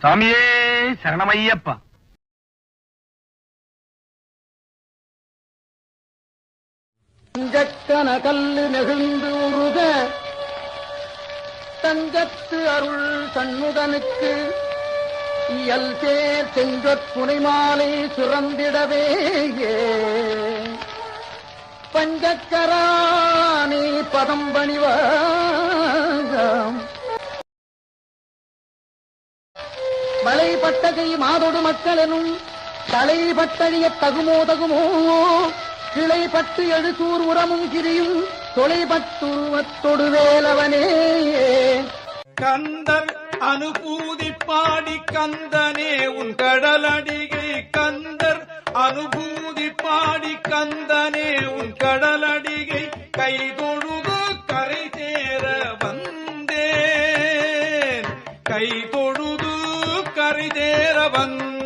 சாமியே சரணமையப்பா. தங்கக்கன கல்லு நெகிழ்ந்து உருக தங்கத்து அருள் சண்முகனுக்கு இயல் சேர் செங்கற் புனைமாலை சுரந்திடவே பஞ்சக்கராணி பதம் பணிவாம் மலை மலைப்பட்டகை மாதொடு மக்களெனும் தலைப்பட்டழிய தகுமோ தகுமோ கிளை பட்டு எழுத்தூர் உரமும் கிரியும் தொலைபட்டுருவத்தொடு வேலவனே கந்தர் அனுபூதி பாடி கந்தனே உன் கடலடிகை கந்தர் அனுபூதி பாடி கந்தனே உன் கடலடிகை கை தொழுது கரை சேர வந்தேன். கை தொழுது கரை சேர வந்தேன்